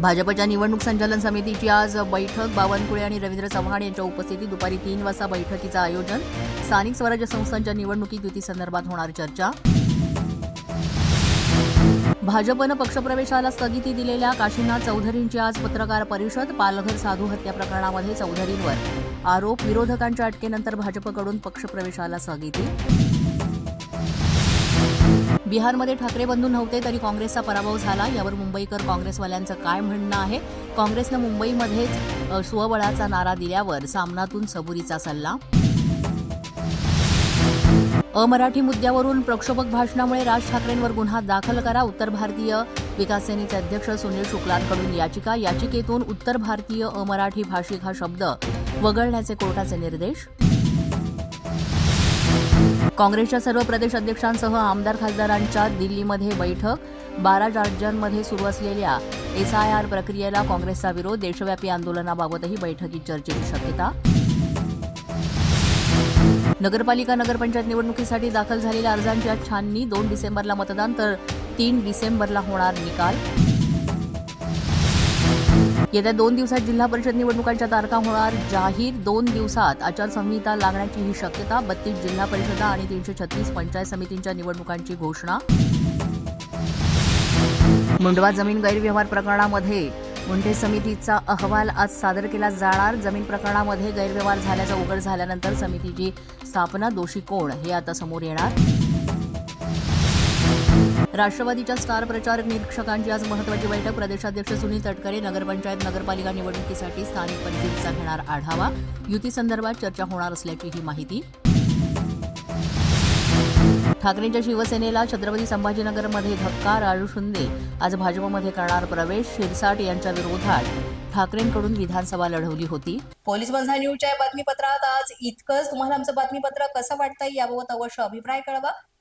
भाजपच्या निवडणूक संचालन समितीची आज बैठक. बावनकुळे आणि रवींद्र चव्हाण यांच्या उपस्थितीत दुपारी तीन वाजता बैठकीचं आयोजन. स्थानिक स्वराज्य संस्थांच्या निवडणुकीत युतीसंदर्भात होणार चर्चा. भाजपनं पक्षप्रवेशाला स्थगिती दिलेल्या काशीनाथ चौधरींची आज पत्रकार परिषद पालघर साधू हत्या प्रकरणामध्ये चौधरींवर आरोप. विरोधकांच्या अटकेनंतर भाजपकडून पक्षप्रवेशाला स्थगिती. बिहारमध्ये ठाकरे बंधू नव्हते तरी काँग्रेसचा पराभव झाला. यावर मुंबईकर काँग्रेसवाल्यांचं काय म्हणणं आहे? काँग्रेसनं मुंबईमध्येच स्वबळाचा नारा दिल्यावर सामनातून सबुरीचा सल्ला? अमराठी मुद्द्यावरून प्रक्षोभक भाषणामुळे राज ठाकरेंवर गुन्हा दाखल करा उत्तर भारतीय विकास सेनेचे अध्यक्ष सुनील शुक्लांकडून याचिका. याचिकेतून उत्तर भारतीय अमराठी भाषिक हा शब्द वगळण्याचे कोर्टाचे निर्देश? काँग्रेसच्या सर्व प्रदेश अध्यक्षांसह आमदार खासदारांच्या दिल्लीमध्ये बैठक. बारा राज्यांमध्ये सुरू असलेल्या एसआयआर प्रक्रियेला काँग्रेसचा विरोध. देशव्यापी आंदोलनाबाबतही बैठकीत चर्चेची शक्यता. नगरपालिका नगरपंचायत निवडणुकीसाठी दाखल झालेल्या अर्जांची आज छाननी दोन डिसेंबरला मतदान तर तीन डिसेंबरला होणार निकाल. येत्या दोन दिवसात जिल्हा परिषद निवडणुकांच्या तारखा होणार जाहीर. दोन दिवसात आचारसंहिता लागण्याची ही शक्यता बत्तीस जिल्हा परिषदा आणि तीनशे छत्तीस पंचायत समितींच्या निवडणुकांची घोषणा. मुंडवा जमीन गैरव्यवहार प्रकरणामध्ये मुंडे समितीचा अहवाल आज सादर केला जाणार. जमीन प्रकरणामध्ये गैरव्यवहार झाल्याचा उघड झाल्यानंतर समितीची स्थापना दोषी कोण हे आता समोर येणार. राष्ट्रवादीच्या स्टार प्रचारक निरीक्षकांची आज महत्वाची बैठक. प्रदेशाध्यक्ष सुनील तटकरे नगरपंचायत नगरपालिका निवडणुकीसाठी स्थानिक परिस्थितीचा घेणार आढावा. युती संदर्भात चर्चा होणार असल्याची ही माहिती. ठाकरेंच्या शिवसेनेला छत्रपती संभाजीनगरमध्ये धक्का राजू शिंदे आज भाजपमध्ये करणार प्रवेश. शिरसाट यांच्या विरोधात ठाकरेंकडून विधानसभा लढवली होती. पोलीस बंधा न्यूजच्या बातमीपत्रात आज इतकंच. तुम्हाला आमचं बातमीपत्र कसं वाटतंय याबाबत अवश्य अभिप्राय कळवा.